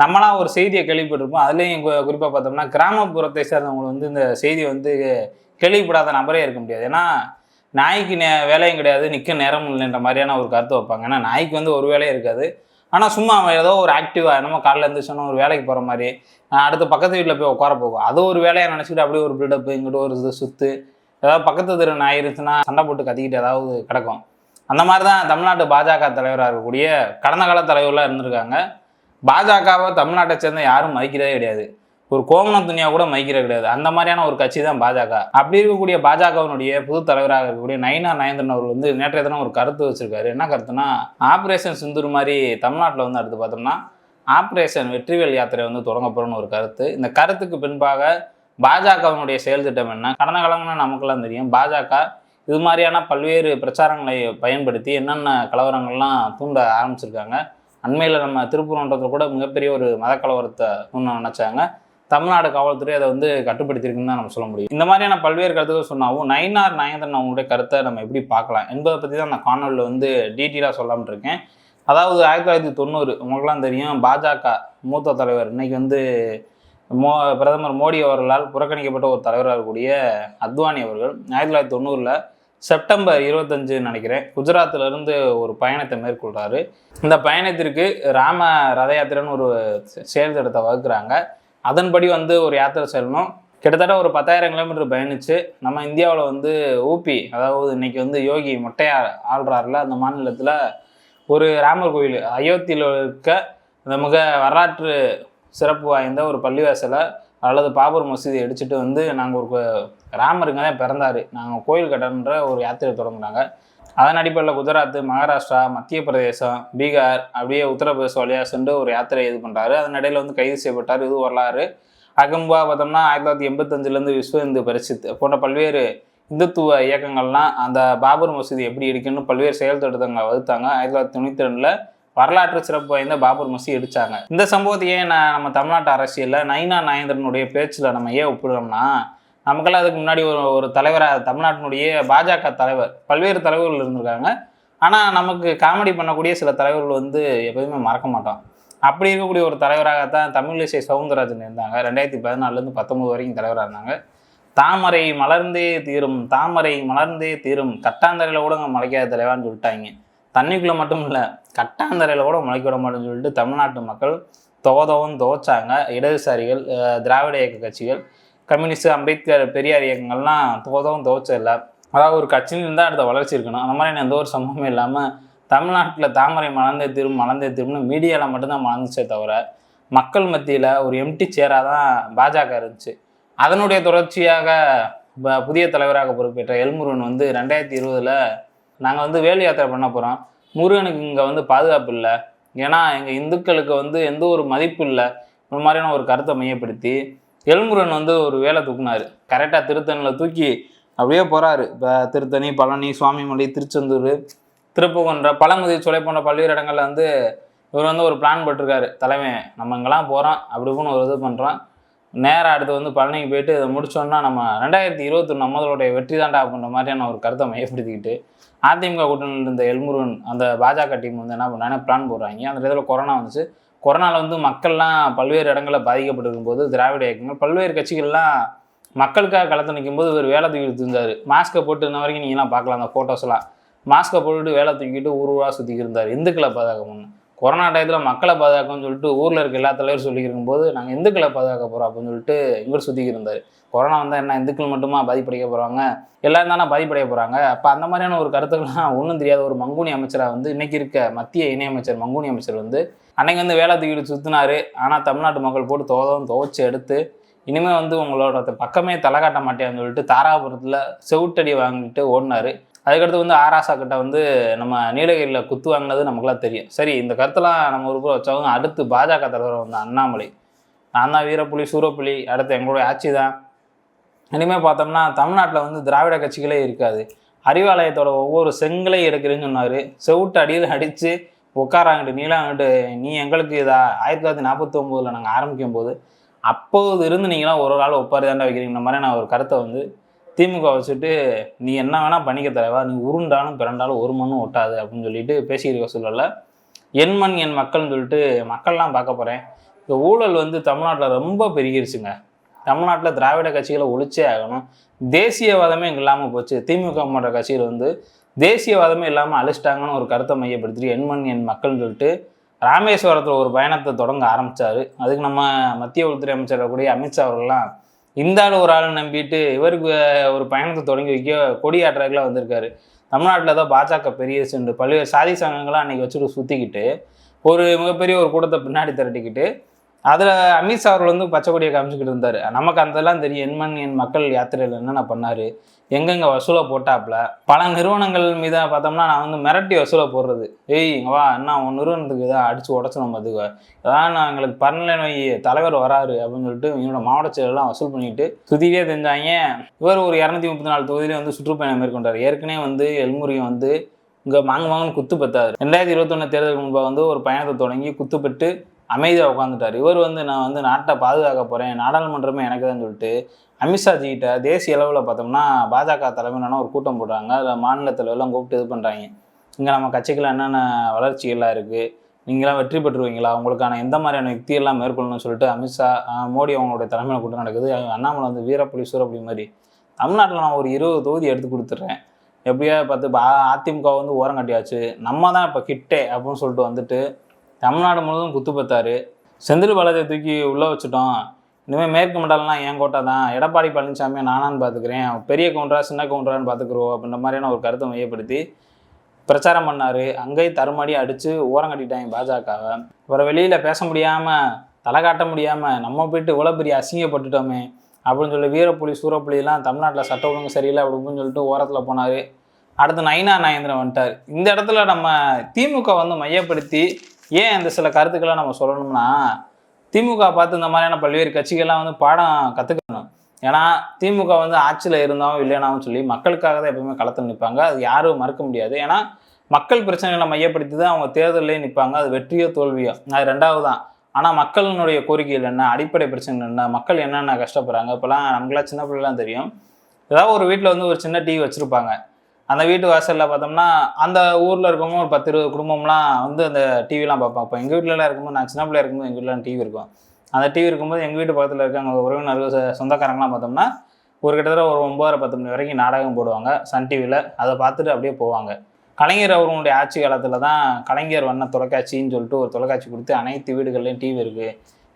நம்மளாம் ஒரு செய்தியை கேள்விப்பட்டிருப்போம். அதுலேயும் குறிப்பாக பார்த்தோம்னா கிராமப்புறத்தை சேர்ந்தவங்க வந்து இந்த செய்தியை வந்து கேள்விப்படாத நபரே இருக்க முடியாது. ஏன்னா நாய்க்கு நே வேலையும் கிடையாது நிற்க நேரம் இல்லைன்ற மாதிரியான ஒரு கருத்தை வைப்பாங்க. ஏன்னா நாய்க்கு வந்து ஒரு வேலையும் இருக்காது. ஆனால் சும்மா அவன் ஏதோ ஒரு ஆக்டிவாக என்னமோ காலைல எழுந்திரிச்சோன்னா ஒரு வேலைக்கு போகிற மாதிரி அடுத்து பக்கத்து வீட்டில் போய் உட்கார போகும். அது ஒரு வேலையை நினச்சிக்கிட்டு அப்படியே ஒரு பில்டப்பு இங்கிட்டு ஒரு இது சுத்து ஏதாவது பக்கத்து தெரு நாய் இருந்துச்சுன்னா சண்டை போட்டு கத்திக்கிட்டு ஏதாவது கிடக்கும். அந்த மாதிரி தான் தமிழ்நாட்டு பாஜக தலைவராக இருக்கக்கூடிய கடந்த கால தலைவர்களாக இருந்திருக்காங்க. பாஜகவை தமிழ்நாட்டை சேர்ந்த யாரும் மதிக்கிறதே கிடையாது. ஒரு கோமணம் துணியா கூட மதிக்கிறது கிடையாது. அந்த மாதிரியான ஒரு கட்சி தான் பாஜக. அப்படி இருக்கக்கூடிய பாஜகவினுடைய புது தலைவராக இருக்கக்கூடிய நயினா நயந்திரன் அவர் வந்து நேற்றைய தினம் ஒரு கருத்து வச்சிருக்காரு. என்ன கருத்துனா ஆப்ரேஷன் சிந்தூர் மாதிரி தமிழ்நாட்டில் வந்து அடுத்து பார்த்தோம்னா ஆப்ரேஷன் வெற்றிவேல் யாத்திரை வந்து தொடங்க போகிறோன்னு ஒரு கருத்து. இந்த கருத்துக்கு பின்பாக பாஜகவினுடைய செயல் திட்டம் என்ன? கடந்த காலங்கள்னா நமக்கெல்லாம் தெரியும் பாஜக இது மாதிரியான பல்வேறு பிரச்சாரங்களை பயன்படுத்தி என்னென்ன கலவரங்கள்லாம் தூண்ட ஆரம்பிச்சிருக்காங்க. அண்மையில் நம்ம திருப்பூர்ன்றத்தில் கூட மிகப்பெரிய ஒரு மத கலவரத்தை நினச்சாங்க. தமிழ்நாடு காவல்துறை அதை வந்து கட்டுப்படுத்தியிருக்குன்னு தான் நம்ம சொல்ல முடியும். இந்த மாதிரியான பல்வேறு கருத்துக்கள் சொன்னாவும் நயினார் நயந்திரன் அவங்களுடைய கருத்தை நம்ம எப்படி பார்க்கலாம் என்பதை பற்றி தான் அந்த காணொலியில் வந்து டீட்டெயிலாக சொல்லாமல் இருக்கேன். அதாவது ஆயிரத்தி தொள்ளாயிரத்தி தொண்ணூறு உங்களுக்குலாம் தெரியும் பாஜக மூத்த தலைவர் இன்னைக்கு வந்து மோ பிரதமர் மோடி அவர்களால் புறக்கணிக்கப்பட்ட ஒரு தலைவராக இருக்கக்கூடிய அத்வானி அவர்கள். ஆயிரத்தி தொள்ளாயிரத்தி தொண்ணூறில் செப்டம்பர் இருபத்தஞ்சு நினைக்கிறேன். குஜராத்ல இருந்து ஒரு பயணத்தை மேற்கொள்கிறாரு இந்த பயணத்திற்கு ராம ரத யாத்திரைன்னு ஒரு செயல்திட்டத்தை வகுக்கிறாங்க. அதன்படி வந்து ஒரு யாத்திரை செல்லணும். கிட்டத்தட்ட ஒரு பத்தாயிரம் கிலோமீட்டர் பயணிச்சு நம்ம இந்தியாவில் வந்து ஊபி அதாவது இன்னைக்கு வந்து யோகி மொட்டையா ஆள்றாருல அந்த மாநிலத்தில் ஒரு ராமர் கோயில் அயோத்தியில் இருக்க இந்த மிக வரலாற்று சிறப்பு வாய்ந்த ஒரு பள்ளிவாசலை அல்லது பாபர் மசூதி அடிச்சுட்டு வந்து நாங்கள் ஒரு ராமர் இங்கே தான் பிறந்தார். நாங்கள் கோயில் கட்டணுன்ற ஒரு யாத்திரை தொடங்குனாங்க. அதன் அடிப்படையில் குஜராத் மகாராஷ்டிரா மத்திய பிரதேசம் பீகார் அப்படியே உத்தரப்பிரதேசம் வழியாக சென்று ஒரு யாத்திரை இது பண்ணுறாரு அதன் இடையில வந்து கைது செய்யப்பட்டார். இது வரலாறு. அகம்பா பார்த்தோம்னா ஆயிரத்தி தொள்ளாயிரத்தி எண்பத்தஞ்சிலேருந்து விஸ்வ இந்து பரிசுத் போன்ற பல்வேறு இந்துத்துவ இயக்கங்கள்லாம் அந்த பாபர் மசூதி எப்படி இருக்குன்னு பல்வேறு செயல் திட்டங்களை வகுத்தாங்க. ஆயிரத்தி தொள்ளாயிரத்தி தொண்ணூற்றி ரெண்டில் வரலாற்று சிறப்பு வாய்ந்த பாபர் மசூதி இடித்தாங்க இந்த சம்பவத்தையே நான் நம்ம தமிழ்நாட்டு அரசியலில் நைனா நாயந்திரனுடைய பேச்சில் நம்ம ஏன் ஒப்பிடுறோம்னா நமக்கெல்லாம் அதுக்கு முன்னாடி ஒரு ஒரு தலைவராக தமிழ்நாட்டினுடைய பாஜக தலைவர். பல்வேறு தலைவர்கள் இருந்திருக்காங்க. ஆனால் நமக்கு காமெடி பண்ணக்கூடிய சில தலைவர்கள் வந்து எப்போதுமே மறக்க மாட்டோம். அப்படி இருக்கக்கூடிய ஒரு தலைவராகத்தான் தமிழிசை சவுந்தரராஜன் இருந்தாங்க. ரெண்டாயிரத்தி பதினாலேருந்து பத்தொம்பது வரைக்கும் தலைவராக இருந்தாங்க. தாமரை மலர்ந்தே தீரும் தாமரை மலர்ந்தே தீரும் கட்டாந்தரையில் கூட அங்கே முளைக்காத தலைவான்னு சொல்லிட்டாங்க. தண்ணிக்குள்ளே மட்டும் இல்லை கட்டாந்தரையில் கூட முளைக்க விட மாட்டேன்னு சொல்லிட்டு தமிழ்நாட்டு மக்கள் தோதவும் துவச்சாங்க. இடதுசாரிகள் திராவிட இயக்க கட்சிகள். கம்யூனிஸ்ட் அம்பேத்கர் பெரியார் இயக்கங்கள்லாம் தோதவும் இல்லை அதாவது ஒரு கட்சியில் இருந்தால் அடுத்த வளர்ச்சி இருக்கணும். அந்த மாதிரி எந்த ஒரு சம்பவமும் இல்லாமல் தமிழ்நாட்டில் தாமரை மலர்ந்தே திரும்ப மலர்ந்தே திரும்புன்னு மீடியாவில் மட்டும்தான் மலர்ந்துச்சே தவிர மக்கள் மத்தியில் ஒரு எம்டி சேராக தான் பாஜக இருந்துச்சு. அதனுடைய தொடர்ச்சியாக புதிய தலைவராக பொறுப்பேற்ற எல்முருகன் வந்து ரெண்டாயிரத்தி இருபதில் நாங்கள் வந்து வேலு யாத்திரை பண்ண போகிறோம் முருகனுக்கு இங்கே வந்து பாதுகாப்பு இல்லை. ஏன்னா எங்கள் இந்துக்களுக்கு வந்து எந்த ஒரு மதிப்பு இல்லை. இந்த மாதிரியான ஒரு கருத்தை மையப்படுத்தி எல்முருகன் வந்து ஒரு வேலை தூக்குனாரு. கரெக்டாக திருத்தணியில் தூக்கி அப்படியே போகிறாரு இப்போ திருத்தணி பழனி சுவாமிமலை திருச்செந்தூர் திருப்புகொன்ற பழமுதி சுலை போன்ற பல்வேறு இடங்களில் வந்து இவர் வந்து ஒரு பிளான் போட்டிருக்காரு. தலைமை நம்ம இங்கெல்லாம் போகிறோம் அப்படி இப்படின்னு ஒரு இது பண்ணுறோம் நேராக அடுத்து வந்து பழனிக்கு போயிட்டு இதை முடிச்சோன்னா நம்ம ரெண்டாயிரத்தி இருபத்தொன்று நம்மளுடைய வெற்றி தாண்டா அப்படின்ற மாதிரியான ஒரு கருத்தை மையப்படுத்திக்கிட்டு அதிமுக கூட்டணியில் இருந்த எல்முருகன் அந்த பாஜக டீம் வந்து என்ன பண்ணாங்க பிளான் போடுறாங்க. அந்த இடத்துல கொரோனா வந்துச்சு. கொரோனாவில் வந்து மக்கள்லாம் பல்வேறு இடங்களில் பாதிக்கப்பட்டிருக்கும் போது திராவிட இயக்கங்கள் பல்வேறு கட்சிகள்லாம் மக்களுக்காக களத்தில் நிற்கும்போது இவர் வேலை தூக்கிட்டு இருந்தார். மாஸ்க்கை போட்டு இன்ன வரைக்கும் நீங்களாம் பார்க்கலாம் அந்த ஃபோட்டோஸ்லாம் மாஸ்க்கை போட்டுட்டு வேலை தூக்கிட்டு ஊர் ஊராக சுற்றிக்கிட்டு இருந்தார். இந்துக்களை பாதுகாக்கணும்னு கொரோனா டயத்தில் மக்களை பாதுகாக்கணும்னு சொல்லிட்டு ஊரில் இருக்க எல்லா தலைவரும் சொல்லியிருக்கும் போது நாங்கள் இந்துக்களை பாதுகாக்க போகிறோம் அப்படின்னு சொல்லிட்டு இவர் சுற்றிக்கிட்டு இருந்தார். கொரோனா வந்தால் என்ன இந்துக்கள் மட்டுமா பாதிப்படைக்க போகிறாங்க எல்லாரும் தானே பாதிப்படைய போகிறாங்க அப்போ அந்த மாதிரியான ஒரு கருத்துக்கள்லாம் ஒன்றும் தெரியாத ஒரு மங்குனி அமைச்சராக வந்து இன்றைக்கி இருக்க மத்திய இணையமைச்சர் மங்குனி அமைச்சர் வந்து அன்னைக்கு வந்து வேலை தூக்கிட்டு சுற்றினாரு ஆனால் தமிழ்நாட்டு மக்கள் போட்டு தோதம் துவச்சி எடுத்து இனிமேல் வந்து உங்களோட பக்கமே தலை காட்ட மாட்டேன்னு சொல்லிட்டு தாராபுரத்தில் செவுட்டடி வாங்கிட்டு ஓடினாரு. அதுக்கடுத்து வந்து ஆராசா கிட்ட வந்து நம்ம நீலகிரியில் குத்து வாங்கினது நமக்குலாம் தெரியும். சரி இந்த கருத்தெல்லாம் நம்ம ஒரு புறம் வச்சவங்க அடுத்து பாஜக தலைவர் வந்து அண்ணாமலை. நான் தான் வீரப்புலி சூரப்புலி அடுத்து எங்களுடைய ஆட்சி தான். இனிமேல் பார்த்தோம்னா தமிழ்நாட்டில் வந்து திராவிட கட்சிகளே இருக்காது. அறிவாலயத்தோட ஒவ்வொரு செங்கலையும் எடுக்கிறேன்னு சொன்னார். செவுட்டு அடியில் அடித்து உட்காராங்கட்டு நீலாங்கிட்டு நீ எங்களுக்கு இதா ஆயிரத்தி தொள்ளாயிரத்தி நாற்பத்தி ஒம்போதில் நாங்கள் ஆரம்பிக்கும் போது அப்போது இருந்து நீங்களாம் ஒரு ஒரு ஆள் ஒப்பாரி தாண்டா வைக்கிறீங்க. மாதிரி நான் ஒரு கருத்தை வந்து திமுக வச்சுட்டு நீ என்ன வேணால் பண்ணிக்க தலைவா நீ உருண்டாலும் பிறண்டாலும் ஒரு மண்ணும் ஒட்டாது அப்படின்னு சொல்லிட்டு பேசியிருக்க சொல்லல என் மண் என் மக்கள்னு சொல்லிட்டு மக்கள்லாம் பார்க்க போகிறேன் இந்த ஊழல் வந்து தமிழ்நாட்டில் ரொம்ப பெருகிருச்சுங்க. தமிழ்நாட்டில் திராவிட கட்சிகளை ஒழிச்சே ஆகணும். தேசியவாதமே இங்கே இல்லாமல் போச்சு. திமுக போன்ற கட்சிகள் வந்து தேசியவாதமே இல்லாமல் அழிச்சிட்டாங்கன்னு ஒரு கருத்தை மையப்படுத்திட்டு எண்மண் என் மக்கள்னு சொல்லிட்டு ராமேஸ்வரத்தில் ஒரு பயணத்தை தொடங்க ஆரம்பித்தார் அதுக்கு நம்ம மத்திய உள்துறை அமைச்சர் கூடிய அமித்ஷா அவர்கள்லாம் இந்த ஆள் ஒரு ஆள் நம்பிட்டு இவருக்கு ஒரு பயணத்தை தொடங்கி வைக்க கொடியாட்டுறதுக்குலாம் வந்திருக்காரு. தமிழ்நாட்டில் தான் பாஜக பெரிய சென்று பல்வேறு சாதி சங்கங்களாம் அன்றைக்கி வச்சுட்டு சுற்றிக்கிட்டு ஒரு மிகப்பெரிய ஒரு கூட்டத்தை பின்னாடி திரட்டிக்கிட்டு அதில் அமித்ஷா அவர்கள் வந்து பச்சை கொடியை காமிச்சிக்கிட்டு இருந்தார். நமக்கு அதெல்லாம் தெரியும். எண்மன் என் மக்கள் யாத்திரையில் என்னென்ன பண்ணார்? எங்கெங்கே வசூலை போட்டாப்புல? பல நிறுவனங்கள் மீத பார்த்தோம்னா நான் வந்து மிரட்டி வசூலை போடுறது. ஏய் இங்க வா என்ன உன் நிறுவனத்துக்கு இதாக அடித்து உடச்சணும் பார்த்துக்க அதான் நான் எங்களுக்கு பரநிலை நோய் தலைவர் வராரு அப்படின்னு சொல்லிட்டு என்னோட மாவட்ட செயலெல்லாம் வசூல் பண்ணிட்டு சுத்திட்டே தெரிஞ்சாங்க இவர் ஒரு இரநூத்தி முப்பத்தி நாலு தொகுதியிலே வந்து சுற்றுப்பயணம் மேற்கொண்டார். ஏற்கனவே வந்து எல்முருகன் வந்து இங்கே மாங்க மாங்கன்னு குத்து பெற்றாரு ரெண்டாயிரத்தி இருபத்தொன்னு தேர்தலுக்கு முன்பாக வந்து ஒரு பயணத்தை தொடங்கி குத்துப்பட்டு அமைதியாக உட்காந்துட்டார் இவர் வந்து நான் வந்து நாட்டை பாதுகாக்க போகிறேன் நாடாளுமன்றமே எனக்கு தான் சொல்லிட்டு அமித்ஷா ஜிகிட்ட தேசிய அளவில் பார்த்தோம்னா பாஜக தலைமையிலான ஒரு கூட்டம் போடுறாங்க. அதில் மாநில தலைவர்லாம் கூப்பிட்டு இது பண்ணுறாங்க இங்கே நம்ம கட்சிகள் என்னென்ன வளர்ச்சிகள்லாம் இருக்குது நீங்களாம் வெற்றி பெற்றுருவீங்களா? உங்களுக்கான எந்த மாதிரியான யுக்தியெல்லாம் மேற்கொள்ளணும்னு சொல்லிட்டு அமித்ஷா மோடி அவங்களுடைய தலைமையில் கூட்டம் நடக்குது. அண்ணாமலை வந்து வீரப்புலி சூரப்புலி மாதிரி. தமிழ்நாட்டில் நான் ஒரு இருபது தொகுதி எடுத்து கொடுத்துட்றேன். எப்படியா பார்த்து பா அதிமுக வந்து ஓரம் கட்டியாச்சு. நம்ம தான் இப்போ கிட்டே அப்படின்னு சொல்லிட்டு வந்துட்டு தமிழ்நாடு முழுவதும் குத்து பத்தாரு. செந்தில் பாலாஜியை தூக்கி உள்ளே வச்சுட்டோம். இனிமேல் மேற்கு மண்டலம்லாம் என் கோட்டை தான். எடப்பாடி பழனிசாமியை நானான்னு பார்த்துக்கிறேன் பெரிய கவுண்டரா சின்ன கவுண்டரான்னு பார்த்துக்குறோம் அப்படின்ற மாதிரியான ஒரு கருத்தை மையப்படுத்தி பிரச்சாரம் பண்ணார். அங்கேயும் தருமாடி அடித்து ஓரம் கட்டிட்டாங்க பாஜகவை. அப்புறம் வெளியில் பேச முடியாமல் தலை காட்ட முடியாமல் நம்ம போயிட்டு இவ்வளோ பெரிய அசிங்கப்பட்டுட்டோமே அப்படின்னு சொல்லி வீரப்புலி சூரப்புலிலாம் தமிழ்நாட்டில் சட்ட ஒழுங்கு சரியில்லை அப்படின்னு சொல்லிட்டு ஓரத்தில் போனார். அடுத்து நயினா நாயந்திரன் வந்துட்டார். இந்த இடத்துல நம்ம திமுக வந்து மையப்படுத்தி ஏன் இந்த சில கருத்துக்களை நம்ம சொல்லணும்னா திமுக பார்த்து இந்த மாதிரியான பல்வேறு கட்சிகள்லாம் வந்து பாடம் கற்றுக்கணும் ஏன்னா திமுக வந்து ஆட்சியில் இருந்தாலும் இல்லைனாவும் சொல்லி மக்களுக்காக தான் எப்பவுமே களத்தில் நிற்பாங்க அது யாரும் மறுக்க முடியாது. ஏன்னா மக்கள் பிரச்சனைகளை மையப்படுத்தி தான் அவங்க தேர்தலையும் நிற்பாங்க அது வெற்றியோ தோல்வியோ. அது ரெண்டாவது தான் ஆனால் மக்களினுடைய கோரிக்கைகள் என்ன? அடிப்படை பிரச்சனை என்ன? மக்கள் என்னென்ன கஷ்டப்படுறாங்க? இப்போலாம் நம்மளாம் சின்ன பிள்ளைலாம் தெரியும். ஏதாவது ஒரு வீட்டில் வந்து ஒரு சின்ன டிவி வச்சுருப்பாங்க. அந்த வீட்டு வாசலில் பார்த்தோம்னா அந்த ஊரில் இருக்கவங்க ஒரு பத்து இருபது குடும்பம்லாம் வந்து அந்த டிவிலாம் பார்ப்போம் இப்போ எங்கள் வீட்டிலலாம் இருக்கும்போது நான் சின்ன பிள்ளையா இருக்கும்போது எங்கள் வீட்டில் டிவி இருக்கும். அந்த டிவி இருக்கும்போது எங்கள் வீட்டு பக்கத்தில் இருக்காங்க உறவினர்கள் சொ- சொந்தக்காரங்களாம் பார்த்தோம்னா ஒரு கிட்டத்தட்ட ஒரு ஒம்பதரை பத்து மணி வரைக்கும் நாடகம் போடுவாங்க. சன் டிவியில் அதை பார்த்துட்டு அப்படியே போவாங்க. கலைஞர் அவர்களுடைய ஆட்சி காலத்தில் தான் கலைஞர் வண்ண தொலைக்காட்சின்னு சொல்லிட்டு ஒரு தொலைக்காட்சி கொடுத்து அனைத்து வீடுகள்லையும் டிவி இருக்குது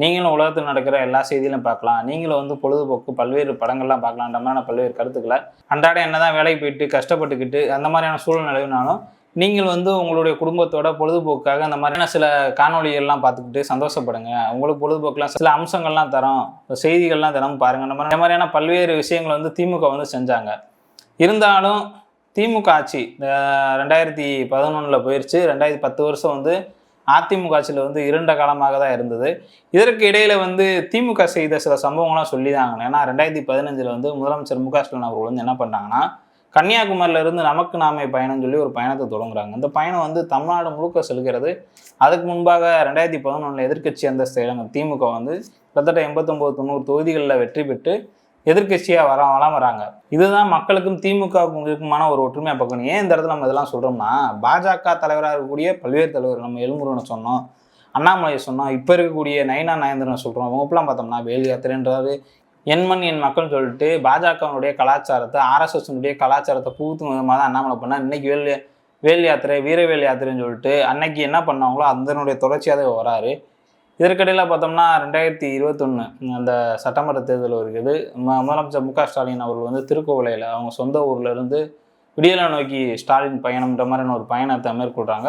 நீங்களும் உலகத்தில் நடக்கிற எல்லா செய்தியிலும் பார்க்கலாம். நீங்களும் வந்து பொழுதுபோக்கு பல்வேறு படங்கள்லாம் பார்க்கலான்ற மாதிரியான பல்வேறு கருத்துக்களை அன்றாட என்னதான் வேலைக்கு போயிட்டு கஷ்டப்பட்டுக்கிட்டு அந்த மாதிரியான சூழ்நிலைனாலும் நீங்கள் வந்து உங்களுடைய குடும்பத்தோட பொழுதுபோக்காக அந்த மாதிரியான சில காணொளிகள்லாம் பார்த்துக்கிட்டு சந்தோஷப்படுங்க. உங்களுக்கு பொழுதுபோக்கெலாம் சில அம்சங்கள்லாம் தரோம். செய்திகள்லாம் தினமும் பாருங்க. அந்த மாதிரி இந்த மாதிரியான பல்வேறு விஷயங்களை வந்து திமுக வந்து செஞ்சாங்க. இருந்தாலும் திமுக ஆட்சி ரெண்டாயிரத்தி பதினொன்றில் போயிடுச்சு ரெண்டாயிரத்தி பத்து வருஷம் வந்து அதிமுக ஆட்சியில் வந்து இருண்ட காலமாக தான் இருந்தது. இதற்கு இடையில வந்து திமுக செய்த சில சம்பவங்கள்லாம் சொல்லிதாங்க ஏன்னா ரெண்டாயிரத்தி பதினஞ்சில் வந்து முதலமைச்சர் மு க ஸ்டாலின் அவர்கள் வந்து என்ன பண்ணாங்கன்னா கன்னியாகுமரியிலிருந்து நமக்கு நாமே பயணம் சொல்லி ஒரு பயணத்தை தொடங்குறாங்க. இந்த பயணம் வந்து தமிழ்நாடு முழுக்க செல்கிறது. அதுக்கு முன்பாக ரெண்டாயிரத்தி பதினொன்றில் எதிர்க்கட்சி அந்தஸ்து இழந்த திமுக வந்து கிட்டத்தட்ட எண்பத்தொம்போது தொண்ணூறு தொகுதிகளில் வெற்றி பெற்று எதிர்க்கட்சியாக வர வளம் வராங்க. இதுதான் மக்களுக்கும் திமுகவுக்கும் இருக்குமான ஒரு ஒற்றுமையாக பார்க்கணும். ஏன் இந்த இடத்துல நம்ம இதெல்லாம் சொல்கிறோம்னா பாஜக தலைவராக இருக்கக்கூடிய பல்வேறு தலைவர் நம்ம எலும்புருவனை சொன்னோம் அண்ணாமலையை சொன்னோம் இப்போ இருக்கக்கூடிய நயனா நயந்திரன் சொல்கிறோம் அவங்கப்பெல்லாம் பார்த்தோம்னா வேலு யாத்திரைன்றாரு. எண்மண் என் மக்கள்னு சொல்லிட்டு பாஜகவினுடைய கலாச்சாரத்தை ஆர்எஸ்எஸ்னுடைய கலாச்சாரத்தை பூத்தும் விதமாக தான் அண்ணாமலை பண்ணால் இன்னைக்கு வேல் வேல் யாத்திரை வீரவேல் யாத்திரைன்னு சொல்லிட்டு அன்னைக்கு என்ன பண்ணாங்களோ அதனுடைய தொடர்ச்சியாக வராரு. இதற்கிடையில் பார்த்தோம்னா ரெண்டாயிரத்தி இருபத்தொன்று அந்த சட்டமன்ற தேர்தல் இருக்குது முதலமைச்சர் மு க ஸ்டாலின் அவர்கள் வந்து திருக்கோவிலையில் அவங்க சொந்த ஊர்லேருந்து விடியலை நோக்கி ஸ்டாலின் பயணம்ன்ற மாதிரியான ஒரு பயணத்தை மேற்கொள்கிறாங்க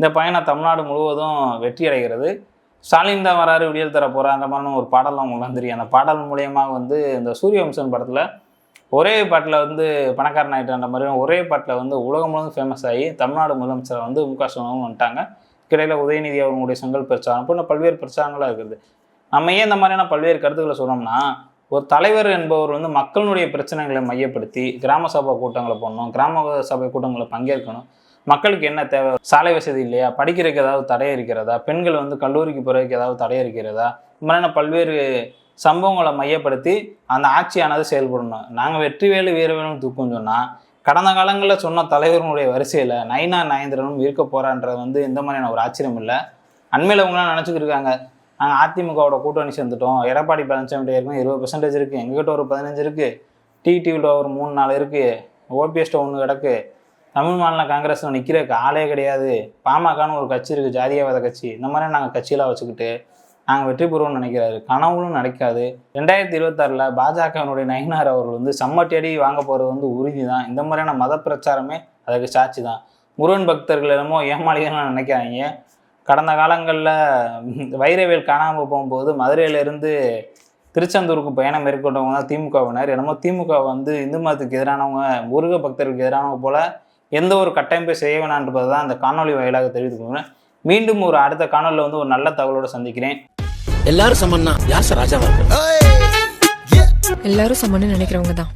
இந்த பயணம் தமிழ்நாடு முழுவதும் வெற்றி அடைகிறது. ஸ்டாலின் தான் வராரு விடியல் தர போகிறான்ற மாதிரியான ஒரு பாடல் அவங்களுக்கு தெரியும். அந்த பாடல் மூலயமா வந்து இந்த சூரியவம்சன் படத்தில் ஒரே பாட்டில் வந்து பணக்காரன் ஆகிட்டான்ற மாதிரி ஒரே பாட்டில் வந்து உலகம் முழுவதும் ஃபேமஸ் ஆகி தமிழ்நாடு முதலமைச்சர் வந்து மு க ஸ்டாலினும் வந்துட்டாங்க. இடையில உதயநிதி அவர்களுடைய செங்கல் பிரச்சாரம் போன்ற பல்வேறு பிரச்சாரங்களாக இருக்குது. நம்ம ஏன் இந்த மாதிரியான பல்வேறு கருத்துக்களை சொன்னோம்னா ஒரு தலைவர் என்பவர் வந்து மக்களுடைய பிரச்சனைகளை மையப்படுத்தி கிராம சபை கூட்டங்களை போடணும் கிராம சபை கூட்டங்களை பங்கேற்கணும். மக்களுக்கு என்ன தேவை? சாலை வசதி இல்லையா? படிக்கிறதுக்கு ஏதாவது தடை இருக்கிறதா? பெண்கள் வந்து கல்லூரிக்கு போகிறதுக்கு ஏதாவது தடை இருக்கிறதா? இந்த மாதிரியான பல்வேறு சம்பவங்களை மையப்படுத்தி அந்த ஆட்சியானது செயல்படணும். நாங்கள் வெற்றி வேலை வீரவேலும் தூக்கம் சொன்னால் கடந்த காலங்களில் சொன்ன தலைவர்களுடைய வரிசையில் நயனா நயந்திரனும் இருக்க போகிறான்றது வந்து எந்த மாதிரியான ஒரு ஆச்சரியம் இல்லை? அண்மையில் அவங்களாம் நினச்சிக்கிட்டு இருக்காங்க நாங்கள் அதிமுகவோட கூட்டணி சேர்ந்துட்டோம். எடப்பாடி பழனிசாமி இருக்கும் இருபது பர்சன்டேஜ் இருக்குது எங்ககிட்ட ஒரு பதினஞ்சு இருக்குது டிடிவியில் ஒரு மூணு நாலு இருக்குது ஓபிஎஸ்ட ஒன்று கிடக்கு. தமிழ் மாநில காங்கிரஸில் நிற்கிறதுக்கு ஆளே கிடையாது. பாமகன்னு ஒரு கட்சி இருக்குது ஜாதியவாத கட்சி. இந்த மாதிரி நாங்கள் கட்சியெலாம் வச்சுக்கிட்டு நாங்கள் வெற்றி பெறுவோம்னு நினைக்கிறாரு. கனவுலும் நடக்காது. ரெண்டாயிரத்தி இருபத்தாறில் பாஜகவினுடைய நயினார் அவர்கள் வந்து சம்மட்டியடி வாங்க போகிறது வந்து உறுதி தான் இந்த மாதிரியான மத பிரச்சாரமே அதுக்கு சாட்சி தான் முருகன் பக்தர்கள் என்னமோ ஏமாளிகள்னு நினைக்கிறாங்க கடந்த காலங்களில் வைரவேல் காணாமல் போகும்போது மதுரையிலேருந்து திருச்செந்தூருக்கு பயணம் மேற்கொண்டவங்க தான் திமுகவினர். என்னமோ திமுக வந்து இந்து மதத்துக்கு எதிரானவங்க முருக பக்தர்களுக்கு எதிரானவங்க போல் எந்த ஒரு கட்டமைப்பை செய்ய வேணான்றதை தான் அந்த காணொலி வாயிலாக தெரிவித்துக்கோங்க மீண்டும் ஒரு அடுத்த காணொலியில் வந்து ஒரு நல்ல தகவலோடு சந்திக்கிறேன். எல்லாரும் சமன்னா யார் சார் ராஜாவா இருக்கு எல்லாரும் சமன்னு நினைக்கிறவங்க தான்.